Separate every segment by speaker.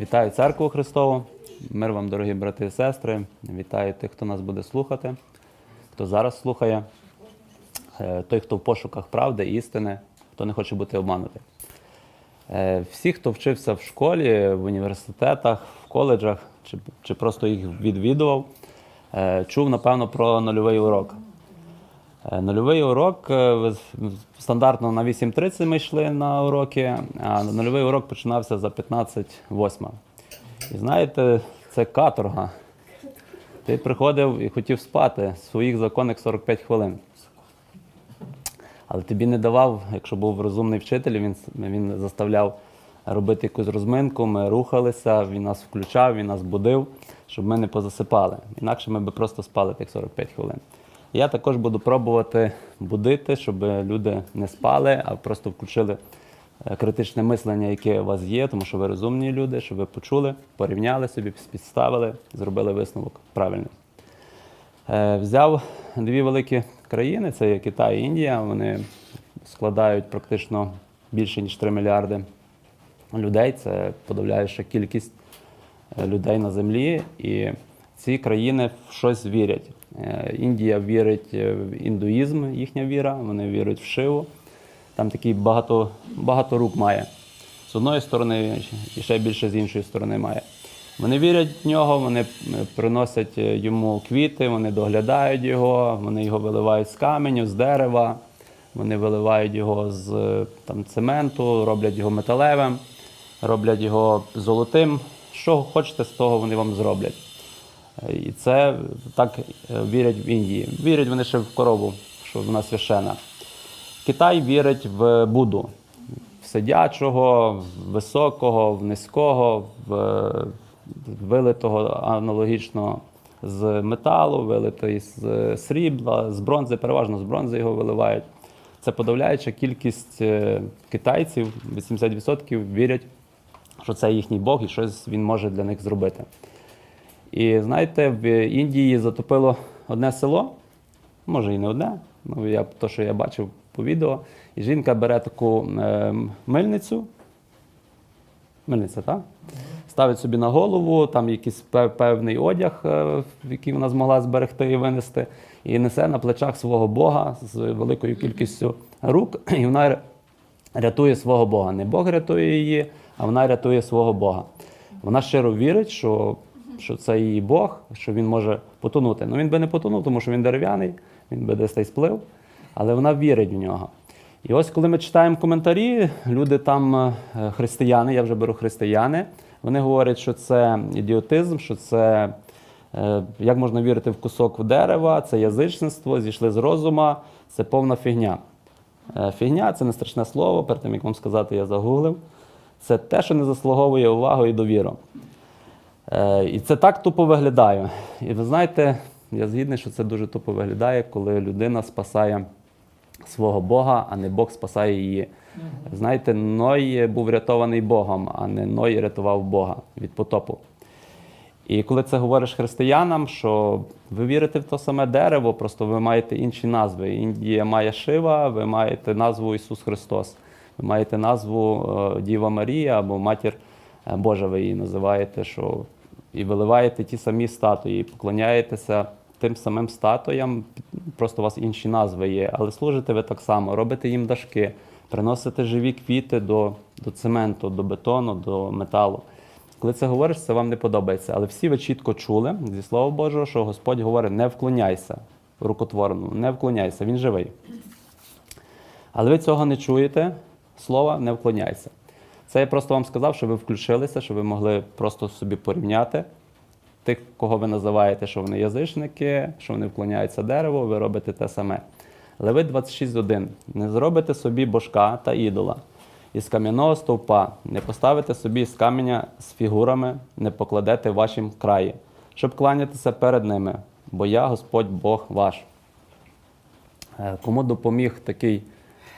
Speaker 1: Вітаю церкву Христову. Мир вам, дорогі брати і сестри. Вітаю тих, хто нас буде слухати, хто зараз слухає, Е, той, хто в пошуках правди, істини, хто не хоче бути обманутий. Е, Всі, хто вчився в школі, в університетах, в коледжах чи, чи просто їх відвідував, е, чув, напевно, про нульовий урок. Е, Нульовий урок е, стандартно на 8.30 ми йшли на уроки, а нульовий урок починався за 15.08. І знаєте, це каторга. Ти приходив і хотів спати своїх законних 45 хвилин. Але тобі не давав, якщо був розумний вчитель, він, він заставляв робити якусь розминку, ми рухалися, він нас включав, він нас будив, щоб ми не позасипали. Інакше ми би просто спали тих 45 хвилин. Я також буду пробувати будити, щоб люди не спали, а просто включили е, критичне мислення, яке у вас є, тому що ви розумні люди, щоб ви почули, порівняли собі, підставили, зробили висновок правильний. Е, Взяв дві великі країни: це є Китай і Індія. Вони складають практично більше ніж 3 мільярди людей. Це подавляюча кількість е, людей на землі. І ці країни в щось вірять. Е, Індія вірить в індуїзм, їхня віра, вони вірять в Шиву. Там такий багато, багато рук має. З одної сторони і ще більше з іншої сторони має. Вони вірять в нього, вони е, приносять е, йому квіти, вони доглядають його, вони його виливають з каменю, з дерева, вони виливають його з там, цементу, роблять його металевим, роблять його золотим. Що хочете, з того вони вам зроблять. І це так е, вірять в Індії. Вірять вони ще в корову, що вона священа. Китай вірить в Буду, в сидячого, в високого, в низького, в вилитого аналогічно з металу, вилитий з срібла, з бронзи, переважно з бронзи його виливають. Це подавляюча кількість е, китайців, 80% вірять, що це їхній Бог і щось він може для них зробити. І знаєте, в Індії затопило одне село, може і не одне, ну я то, що я бачив по відео. І жінка бере таку е, мильницю. Мильниця, так? Ставить собі на голову, там якийсь певний одяг, е, який вона змогла зберегти і винести, і несе на плечах свого Бога з великою кількістю рук, і вона рятує свого Бога. Не Бог рятує її, а вона рятує свого Бога. Вона щиро вірить, що, що це її Бог, що він може потонути. Ну він би не потонув, тому що він дерев'яний, він би десь та й сплив, але вона вірить в нього. І ось коли ми читаємо коментарі, люди там, е, християни, я вже беру християни, вони говорять, що це ідіотизм, що це е, як можна вірити в кусок дерева, це язичництво, зійшли з розума, це повна фігня. Е, Фігня це не страшне слово, перед тим як вам сказати, я загуглив. Це те, що не заслуговує увагу і довіру. Е, І це так тупо виглядає. І ви знаєте, я згідний, що це дуже тупо виглядає, коли людина спасає свого Бога, а не Бог спасає її. Знаєте, Ной був рятований Богом, а не Ной рятував Бога від потопу. І коли це говориш християнам, що ви вірите в те саме дерево, просто ви маєте інші назви. Індія має Шива, ви маєте назву Ісус Христос, ви маєте назву е, Діва Марія або Матір е, Божа, ви її називаєте, що і виливаєте ті самі статуї, і поклоняєтеся тим самим статуям, просто у вас інші назви є, але служите ви так само, робите їм дашки, приносите живі квіти до, до цементу, до бетону, до металу. Коли це говориш, це вам не подобається. Але всі ви чітко чули зі Слова Божого, що Господь говорить: не вклоняйся рукотворному, не вклоняйся, він живий. Але ви цього не чуєте, слова не вклоняйся. Це я просто вам сказав, щоб ви включилися, щоб ви могли просто собі порівняти тих, кого ви називаєте, що вони язичники, що вони вклоняються дереву, ви робите те саме. Левит 26.1. Не зробите собі божка та ідола. Із кам'яного стовпа не поставите собі з каменя з фігурами, не покладете в вашім краї, щоб кланятися перед ними, бо я Господь Бог ваш. Е, Кому допоміг такий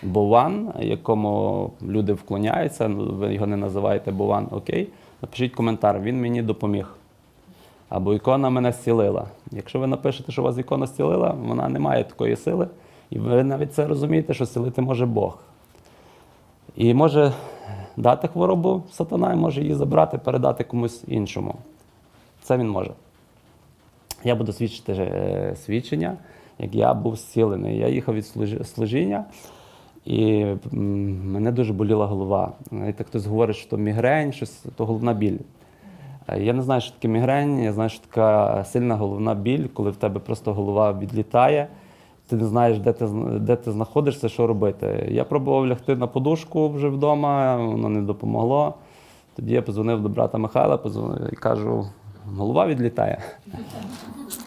Speaker 1: Бован, якому люди вклоняються, ну, ви його не називаєте Бован, окей. Напишіть коментар, він мені допоміг. Або ікона мене зцілила. Якщо ви напишете, що вас ікона зцілила, вона не має такої сили. І ви навіть це розумієте, що зцілити може Бог. І може дати хворобу сатана і може її забрати, передати комусь іншому. Це він може. Я буду свідчити е, свідчення, як я був зцілений. Я їхав від служіння, і мене дуже боліла голова. Знаєте, хтось говорить, що то мігрень, щось, то головна біль. Е, Я не знаю, що таке мігрень, я знаю, що така сильна головна біль, коли в тебе просто голова відлітає, ти не знаєш, де ти, де ти знаходишся, що робити. Я пробував лягти на подушку вже вдома, воно не допомогло. Тоді я позвонив до брата Михайла позвонив і кажу, голова відлітає.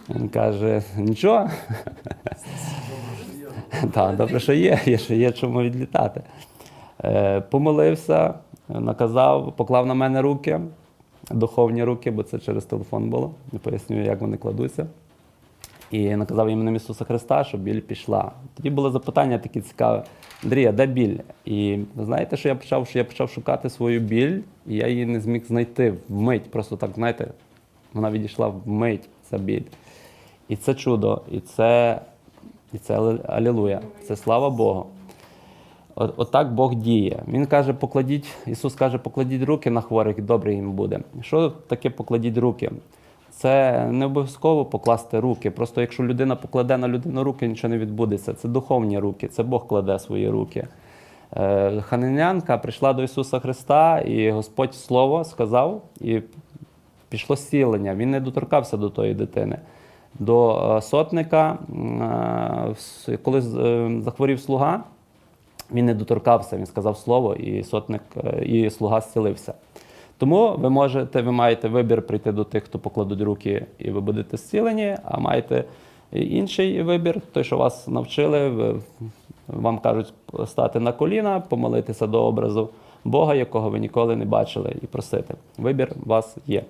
Speaker 1: Він каже, нічого. Так, добре, що є, є, що є чому відлітати. Е, Помолився, наказав, поклав на мене руки, духовні руки, бо це через телефон було. Не пояснюю, як вони кладуться. І наказав іменем Ісуса Христа, щоб біль пішла. Тоді було запитання таке цікаве: Андрій, а де біль? І знаєте, що я почав? Що я почав шукати свою біль, і я її не зміг знайти вмить. Просто так, знаєте, вона відійшла вмить, ця біль. І це чудо, і це, і це алілуя, це слава Богу. От, отак Бог діє. Він каже, покладіть, Ісус каже, покладіть руки на хворих, і добре їм буде. Що таке покладіть руки? Це не обов'язково покласти руки. Просто якщо людина покладе на людину руки, нічого не відбудеться. Це духовні руки, це Бог кладе свої руки. Е, Хананянка прийшла до Ісуса Христа, і Господь Слово сказав, і пішло зцілення. Він не доторкався до тої дитини. До е, сотника, е, коли е, захворів слуга, він не доторкався, він сказав слово, і сотник, і слуга зцілився. Тому ви можете, ви маєте вибір прийти до тих, хто покладуть руки, і ви будете зцілені, а маєте інший вибір, той, що вас навчили, вам кажуть стати на коліна, помолитися до образу Бога, якого ви ніколи не бачили, і просити. Вибір у вас є.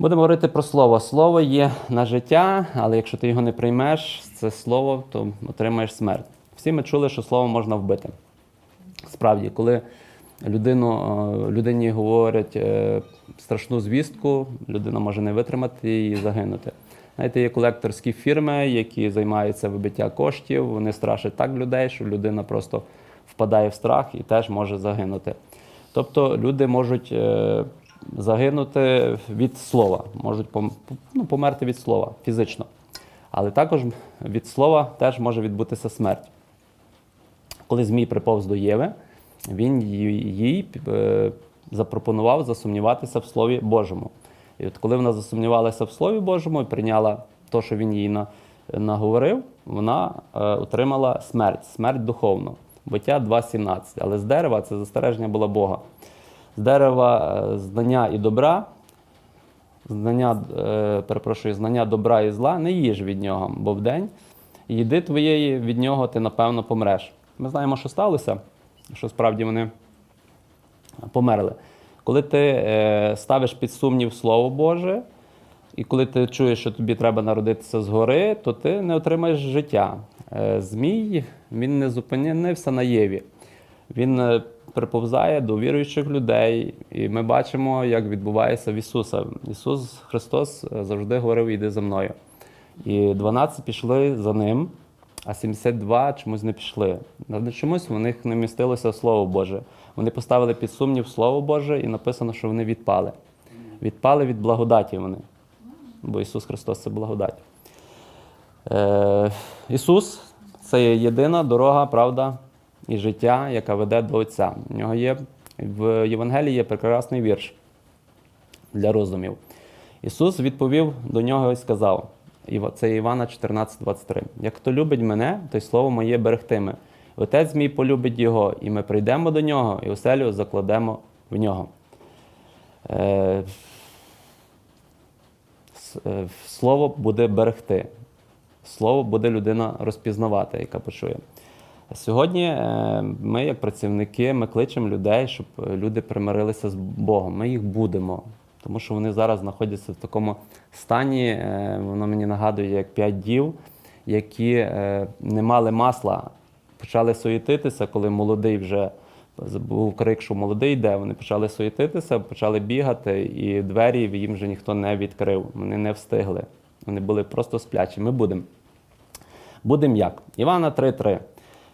Speaker 1: Будемо говорити про слово. Слово є на життя, але якщо ти його не приймеш, це слово, то отримаєш смерть. Всі ми чули, що слово можна вбити. Справді, коли людину, е, людині говорять е, страшну звістку, людина може не витримати і загинути. Знаєте, є колекторські фірми, які займаються вибиття коштів, вони страшать так людей, що людина просто впадає в страх і теж може загинути. Тобто люди можуть е, загинути від слова, можуть ну, померти від слова фізично. Але також від слова теж може відбутися смерть. Коли Змій приповз до Єви, він їй е, запропонував засумніватися в Слові Божому. І от коли вона засумнівалася в Слові Божому і прийняла те, що він їй наговорив, вона е, отримала смерть, смерть духовну. Буття 2.17. Але з дерева це застереження було Бога. З дерева е, знання і добра, знання, е, перепрошую, знання добра і зла, не їж від нього, бо вдень їди твоєї від нього, ти напевно помреш. Ми знаємо, що сталося, що справді вони померли. Коли ти е, ставиш під сумнів Слово Боже, і коли ти чуєш, що тобі треба народитися згори, то ти не отримаєш життя. Змій він не зупинився на Єві. Він приповзає до віруючих людей, і ми бачимо, як відбувається в Ісуса. Ісус Христос е, завжди говорив: іди за мною. І 12 пішли за ним, а 72 чомусь не пішли. Чомусь в них не містилося Слово Боже. Вони поставили під сумнів Слово Боже, і написано, що вони відпали. Відпали від благодаті вони. Бо Ісус Христос це благодать. Е, Ісус це є єдина дорога, правда і життя, яка веде до Отця. У нього є в Євангелії є прекрасний вірш для роздумів. Ісус відповів до нього і сказав: це Івана 14,23. Як хто любить мене, то й слово моє берегтиме. Отець мій полюбить його, і ми прийдемо до нього, і оселю закладемо в нього. Е, е, Слово буде берегти. Слово буде людина розпізнавати, яка почує. Сьогодні е, ми, як працівники, ми кличемо людей, щоб люди примирилися з Богом. Ми їх будемо, тому що вони зараз знаходяться в такому стані. е, Воно мені нагадує, як п'ять дів, які е, не мали масла, почали суєтитися, коли молодий вже був крик, що молодий йде. Вони почали суєтитися, почали бігати, і двері їм вже ніхто не відкрив. Вони не встигли. Вони були просто сплячі. Ми будемо. Будемо як? Івана 3.3.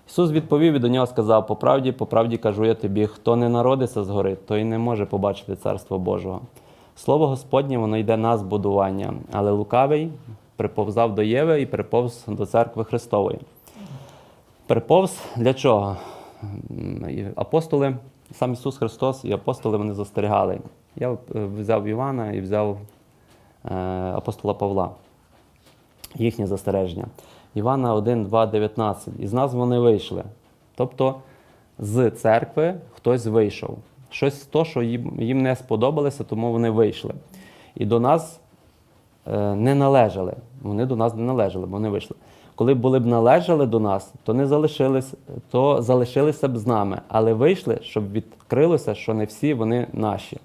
Speaker 1: Ісус відповів і до нього сказав: по правді, по правді кажу я тобі, хто не народиться згори, той не може побачити Царство Божого. Слово Господнє, воно йде на збудування, але лукавий приповзав до Єви і приповз до церкви Христової. Приповз для чого? Апостоли, сам Ісус Христос і апостоли вони застерігали. Я е, взяв Івана і взяв е, апостола Павла. Їхнє застереження. Івана 1, 2, 19. Із нас вони вийшли. Тобто з церкви хтось вийшов. Щось то, що їм, не сподобалося, тому вони вийшли. І до нас е, не належали. Вони до нас не належали, бо вони вийшли. Коли були б належали до нас, то не залишились, то залишилися б з нами, але вийшли, щоб відкрилося, що не всі вони наші.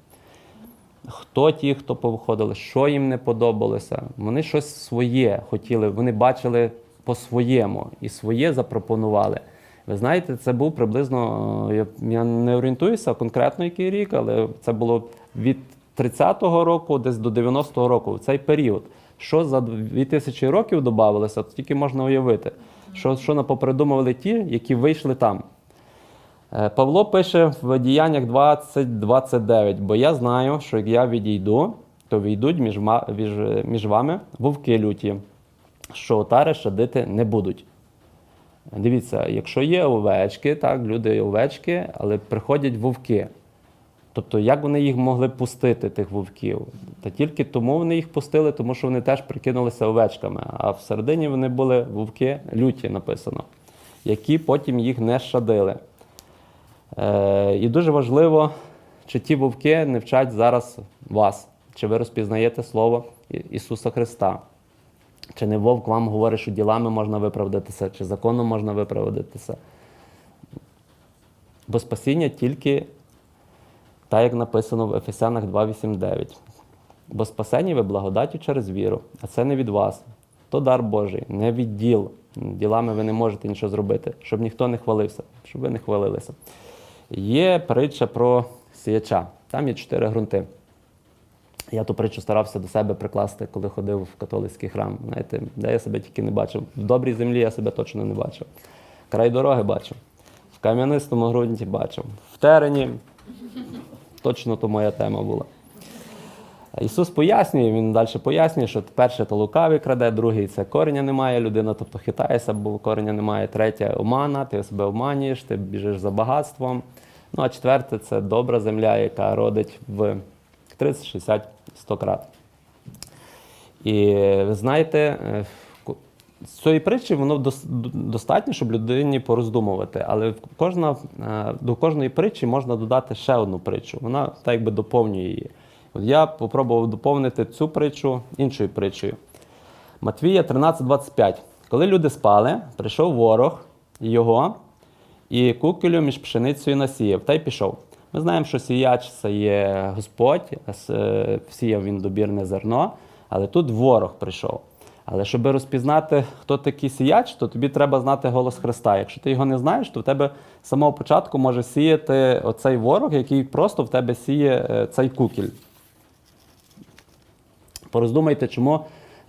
Speaker 1: Хто ті, хто повиходили, що їм не подобалося. Вони щось своє хотіли, вони бачили по-своєму і своє запропонували. Ви знаєте, це був приблизно, е, я, не орієнтуюся конкретно який рік, але це було від 30-го року десь до 90-го року, в цей період. Що за 2000 років додавалося, то тільки можна уявити, що, що напопридумували ті, які вийшли там. Е, Павло пише в діяннях 20-29, бо я знаю, що як я відійду, то війдуть між, між, між вами вовки люті, що отари щадити не будуть. Дивіться, якщо є овечки, так, люди овечки, але приходять вовки. Тобто, як вони їх могли пустити, тих вовків? Та тільки тому вони їх пустили, тому що вони теж прикинулися овечками. А всередині вони були вовки люті, написано, які потім їх не щадили. Е, і дуже важливо, чи ті вовки не вчать зараз вас, чи ви розпізнаєте Слово Ісуса Христа. Чи не вовк вам говорить, що ділами можна виправдатися, чи законом можна виправдатися. Бо спасіння тільки так, як написано в Ефесянах 2.8.9. Бо спасені ви благодаттю через віру, а це не від вас. То дар Божий, не від діл. Ділами ви не можете нічого зробити, щоб ніхто не хвалився, щоб ви не хвалилися. Є притча про сіяча. Там є чотири ґрунти. Я ту притчу старався до себе прикласти, коли ходив в католицький храм. Знаєте, де я себе тільки не бачив. В добрій землі я себе точно не бачив. Край дороги бачив. В кам'янистому ґрунті бачив. В терені точно то моя тема була. Ісус пояснює, він далі пояснює, що перше то лукавий краде, другий це кореня немає, людина, тобто хитається, бо кореня немає. Третє омана, ти себе обманюєш, ти біжиш за багатством. Ну а четверте це добра земля, яка родить в 30, 60, 100 крат. І ви знаєте, е, з цієї притчі воно достатньо, щоб людині пороздумувати. Але кожна, е, до кожної притчі можна додати ще одну притчу. Вона так якби доповнює її. От я попробував доповнити цю притчу іншою притчею. Матвія 13:25. Коли люди спали, прийшов ворог його і кукелю між пшеницею насіяв, та й пішов. Ми знаємо, що сіяч це є Господь, е, сіяв він добірне зерно, але тут ворог прийшов. Але щоб розпізнати, хто такий сіяч, то тобі треба знати голос Христа. Якщо ти його не знаєш, то в тебе з самого початку може сіяти оцей ворог, який просто в тебе сіє е, цей кукіль. Пороздумайте, чому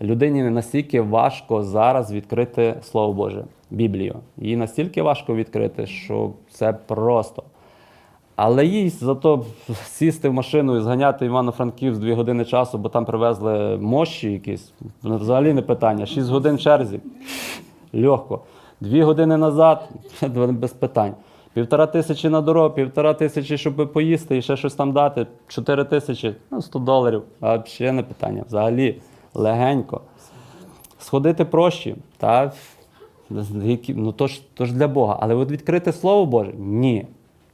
Speaker 1: людині не настільки важко зараз відкрити Слово Боже, Біблію. Їй настільки важко відкрити, що це просто. Але їй зато сісти в машину і зганяти Івано-Франківськ дві години часу, бо там привезли мощі якісь, ну, взагалі не питання. Шість годин черзі. Легко. Дві години назад без питань. Півтора тисячі на дорогу, півтора тисячі, щоб поїсти і ще щось там дати. Чотири тисячі, ну 100 доларів. А ще не питання. Взагалі легенько. Сходити прощі, та ну то ж, то ж для Бога. Але от відкрити Слово Боже? Ні.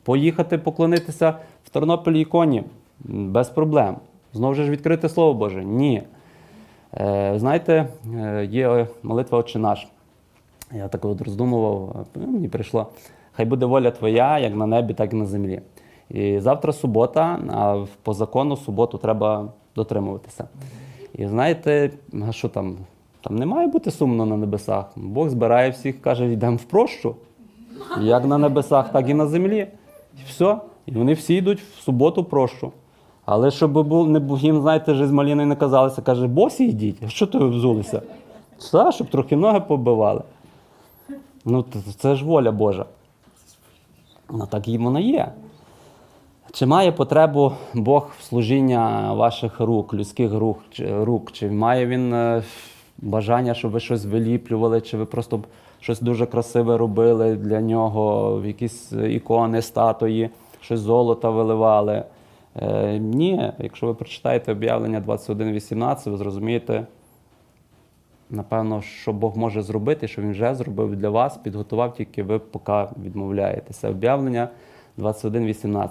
Speaker 1: Поїхати поклонитися в Тернополі іконі без проблем. Знову ж відкрити Слово Боже? Ні. Е, знаєте, е, є молитва «Отче наш. Я так от роздумував, е, мені прийшло. Хай буде воля твоя, як на небі, так і на землі. І завтра субота, а по закону суботу треба дотримуватися. І знаєте, що там? Там не має бути сумно на небесах. Бог збирає всіх, каже, йдемо в прощу. Як на небесах, так і на землі. І все. І вони всі йдуть в суботу прощу. Але щоб не їм, знаєте, з маліною не казалися, каже, босі йдіть, а що то ви взулися? Все, щоб трохи ноги побивали. Ну, це ж воля Божа. Ну, так і воно є. Чи має потребу Бог в служіння ваших рук, людських рук, чи, має він е, бажання, щоб ви щось виліплювали, чи ви просто щось дуже красиве робили для нього, якісь ікони, статуї, щось золота виливали? Е, ні, якщо ви прочитаєте об'явлення 21.18, ви зрозумієте, напевно, що Бог може зробити, що Він вже зробив для вас, підготував, тільки ви поки відмовляєтеся. Об'явлення 21.18.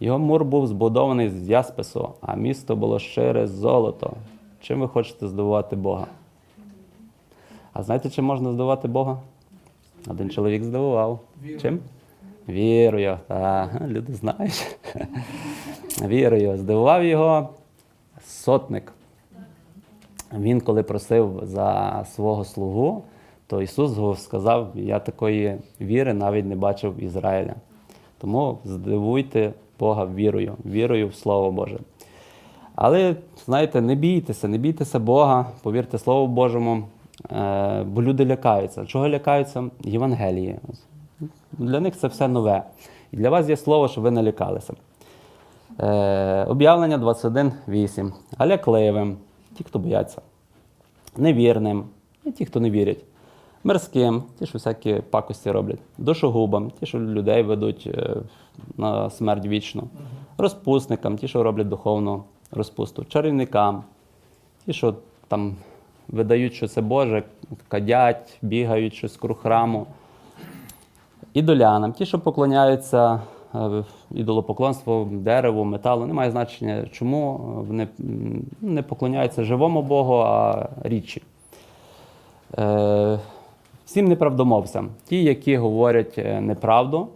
Speaker 1: Його мур був збудований з яспису, а місто було щире золото. Чим ви хочете здивувати Бога? А знаєте, чим можна здивувати Бога? Один чоловік здивував. Чим? Вірою. Та, люди знають. Вірою. Здивував його сотник. Він, коли просив за свого слугу, то Ісус сказав: Я такої віри навіть не бачив в Ізраїля. Тому здивуйте Бога вірою, вірою в Слово Боже. Але знаєте, не бійтеся, не бійтеся Бога, повірте Слову Божому, бо люди лякаються. Чого лякаються? Євангелії. Для них це все нове. І для вас є слово, щоб ви не лякалися. Е, об'явлення 21.8. А лякливим, ті, хто бояться, невірним, і ті, хто не вірять, мирським, ті, що всякі пакості роблять, душогубам, ті, що людей ведуть е, на смерть вічну, розпусникам, ті, що роблять духовну розпусту, чарівникам, ті, що там видають, що це Боже, кадять, бігають щось круг храму. Ідолянам, ті, що поклоняються е, ідолопоклонству, дереву, металу, немає значення, чому вони не поклоняються живому Богу, а річі. Е, всім неправдомовцям. Ті, які говорять е, неправду,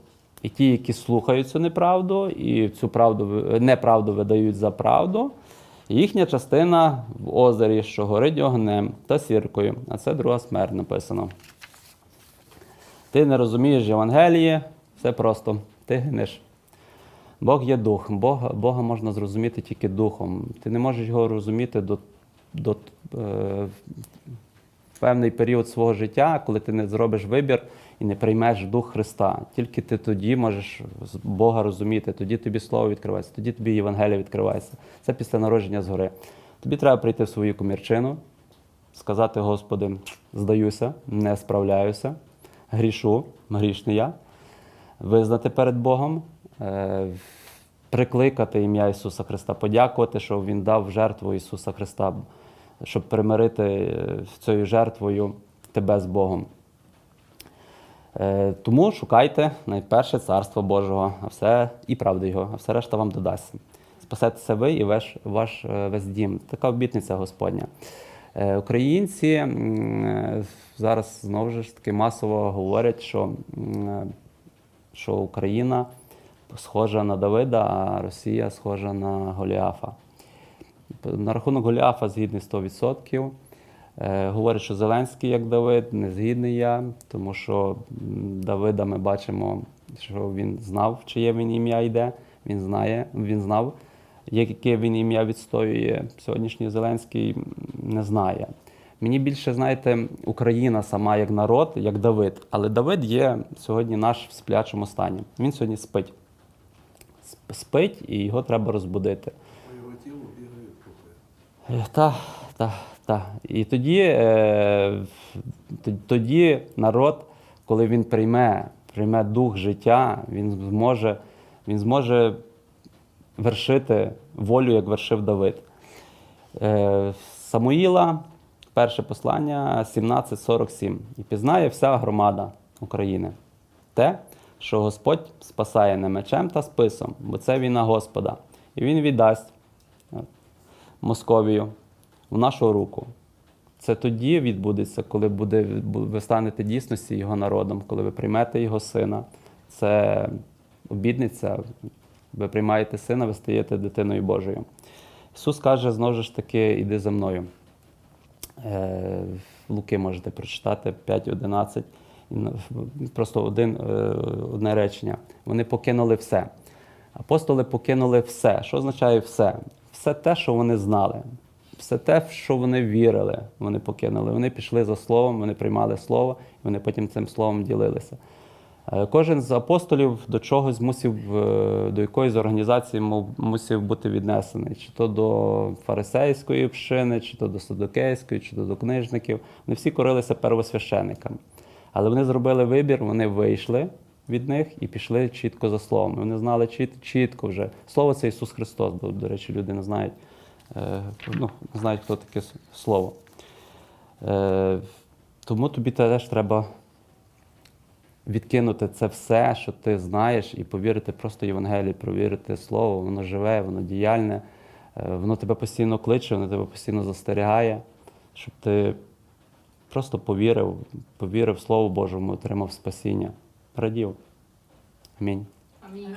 Speaker 1: і ті, які слухають цю неправду, і цю правду неправду видають за правду. Їхня частина в озері, що горить огнем та сіркою. А це друга смерть написано. Ти не розумієш Євангеліє, все просто, ти гинеш. Бог є дух. Бога, Бога можна зрозуміти тільки духом. Ти не можеш його розуміти до, до е, певний період свого життя, коли ти не зробиш вибір і не приймеш дух Христа. Тільки ти тоді можеш Бога розуміти, тоді тобі слово відкривається, тоді тобі Євангелія відкривається. Це після народження згори. Тобі треба прийти в свою комірчину, сказати, Господи, здаюся, не справляюся, грішу, грішний я, визнати перед Богом, е, прикликати ім'я Ісуса Христа, подякувати, що Він дав жертву Ісуса Христа, щоб примирити е, цією жертвою тебе з Богом. Е, Тому шукайте найперше царство Божого, а все і правди Його, а все решта вам додасться. Спасетеся ви і ваш, ваш е, весь дім. Така обітниця Господня. Е, Українці зараз знову ж таки масово говорять, що, що Україна схожа на Давида, а Росія схожа на Голіафа. На рахунок Голіафа згідний 100%. Е, Говорять, що Зеленський як Давид, не згідний я, тому що Давида ми бачимо, що він знав, чиє він ім'я йде. Він знає, він знав, яке він ім'я відстоює. Сьогоднішній Зеленський не знає. Мені більше, знаєте, Україна сама як народ, як Давид. Але Давид є сьогодні наш в сплячому стані. Він сьогодні спить. Спить і його треба розбудити.
Speaker 2: По його тілу бігають трупи.
Speaker 1: Е, Та, та, та. І тоді, е, тоді народ, коли він прийме, прийме дух життя, він зможе, він зможе вершити волю, як вершив Давид. Е, Самуїла, перше послання 17.47. І пізнає вся громада України. Те, що Господь спасає не мечем та списом, бо це війна Господа. І Він віддасть е, Московію в нашу руку. Це тоді відбудеться, коли буде, ви станете дійсності його народом, коли ви приймете його сина. Це обідниця. Ви приймаєте сина, ви стаєте дитиною Божою. Ісус каже, знову ж таки, іди за мною. Е, Луки можете прочитати 5.11. Просто один, е, одне речення. Вони покинули все. Апостоли покинули все. Що означає все? Все те, що вони знали. Все те, в що вони вірили, вони покинули. Вони пішли за словом, вони приймали слово, і вони потім цим словом ділилися. Е, Кожен з апостолів до чогось мусив, е, до якоїсь організації му- мусив бути віднесений, чи то до фарисейської общини, чи то до садокейської, чи то до книжників. Вони всі корилися первосвящениками. Але вони зробили вибір, вони вийшли від них і пішли чітко за словом. Вони знали чіт, чітко вже. Слово це Ісус Христос, бо, до речі, люди не знають, ну, знають, хто таке слово. Е, тому тобі теж треба відкинути це все, що ти знаєш, і повірити просто Євангелії, провірити слово, воно живе, воно діяльне, е, воно тебе постійно кличе, воно тебе постійно застерігає, щоб ти просто повірив, повірив Слову Божому, отримав спасіння. Радів. Амінь.
Speaker 3: Амінь.